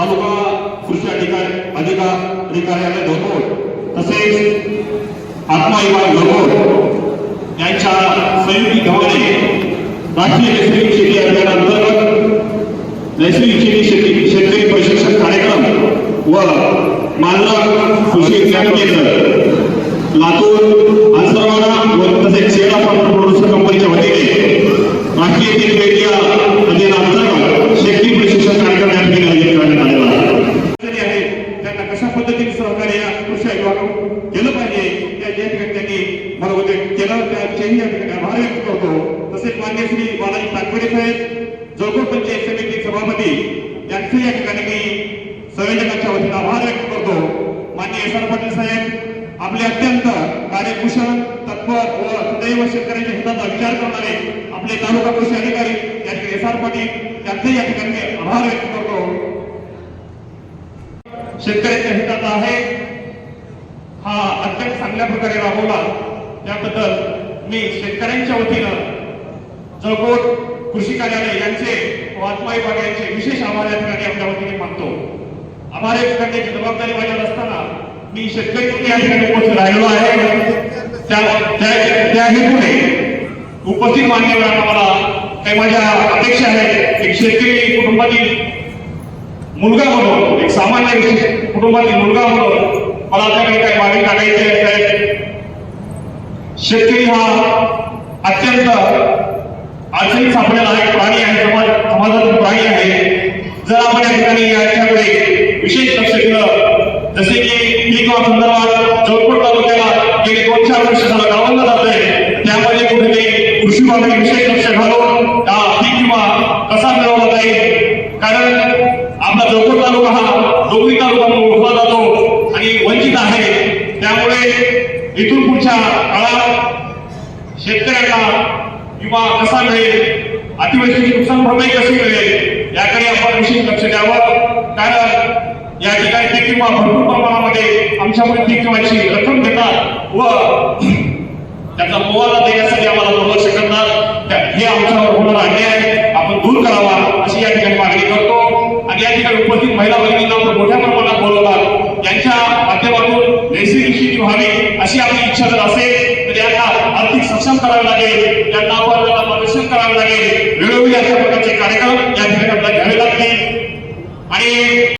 तालुका कृषी अधिकारी अधिकार कार्यालय धोकोड तसेच आत्मा विभाग धोकोड यांच्या संयुक्त विभागाने राष्ट्रीय नैसर्गिक शेती अभियानांतर्गत नैसर्गिक शेती शेती शेतकरी प्रशिक्षण कार्यक्रम व मालरा कृषी विज्ञान केंद्र लातूर अंसरवाडा व तसेच शेडा पापड प्रोड्युसर कंपनीच्या वतीने राष्ट्रीय तेल पेट्या अभियानांतर्गत शेती प्रशिक्षण कार्यक्रम या ठिकाणी आयोजित करण्यात आलेला आहे अडचणी आहेत त्यांना कशा पद्धतीने सहकार्य या कृषी विभागाकडून केलं पाहिजे त्या ज्या ठिकाणी त्यांनी मला होते केलं त्याचेही या आभार व्यक्त करतो. तसेच मान्य श्री बालाजी ताकवडे साहेब जोगो पंचायत समिती सभापती यांचे या ठिकाणी मी संयोजकांच्या वतीने आभार व्यक्त करतो. मान्य एस आर पाटील साहेब आपले अत्यंत कार्यकुशल तत्पर व सदैव शेतकऱ्यांच्या हिताचा विचार करणारे आपले तालुका कृषी अधिकारी या ठिकाणी एस आर पाटील यांचे या ठिकाणी आभार व्यक्त करतो. शेतकऱ्यांच्या हिताचा आहे. हा अत्यंत चांगल्या प्रकारे राबवला. त्याबद्दल मी शेतकऱ्यांच्या वतीनं जळकोट कृषी कार्यालय यांचे व आत्मा विभाग यांचे विशेष आभार या ठिकाणी आमच्या वतीने मानतो. आभार व्यक्त करण्याची जबाबदारी माझ्यावर असताना मी शेतकरी म्हणून या ठिकाणी उपस्थित राहिलो आहे. त्या हेतूने उपस्थित मान्यवरांना मला काही माझ्या अपेक्षा आहेत. एक शेतकरी कुटुंबातील मुलगा म्हणून एक सामान्य कुटुंबातील मुलगा म्हणून मला त्याकडे काही मागणी टाकायची आहे. शेतकरी हा अत्यंत अडचणीत सापडलेला एक प्राणी आहे. समाज समाजातील प्राणी आहे. जर आपण या ठिकाणी याच्याकडे विशेष लक्ष दिलं जसे की पीक संदर्भात जोधपूर तालुक्याला गेले दोन चार वर्ष झालं गावांना जात आहे. त्यामध्ये कुठेतरी कृषी विभागाने विशेष लक्ष घालून हा पीक विमा कसा मिळवला जाईल? कारण आपला जोधपूर तालुका हा डोंगरी तालुका म्हणून ओळखला जातो आणि वंचित आहे. त्यामुळे इथून पुढच्या काळात शेतकऱ्यांना विमा कसा मिळेल अतिवृष्टीची नुकसान भरपाई कशी मिळेल याकडे आपण विशेष लक्ष द्यावं. कारण या ठिकाणी पीक विमा भरपूर प्रमाणामध्ये आमच्याकडे पीक विमाची रक्कम घेतात व त्याचा मोबाला देण्यासाठी आम्हाला दुर्लक्ष करतात. हे आमच्यावर होणारा अन्याय आपण दूर करावा अशी या ठिकाणी मागणी करतो. आणि या ठिकाणी उपस्थित महिला भगिनींना अशी जर असेल तर यांना आर्थिक सक्षम करावे लागेल त्यांना आपण त्यांना प्रदर्शन करावे लागेल. वेळोवेळी अशा प्रकारचे कार्यक्रम या ठिकाणी आपल्याला घ्यावे लागतील. आणि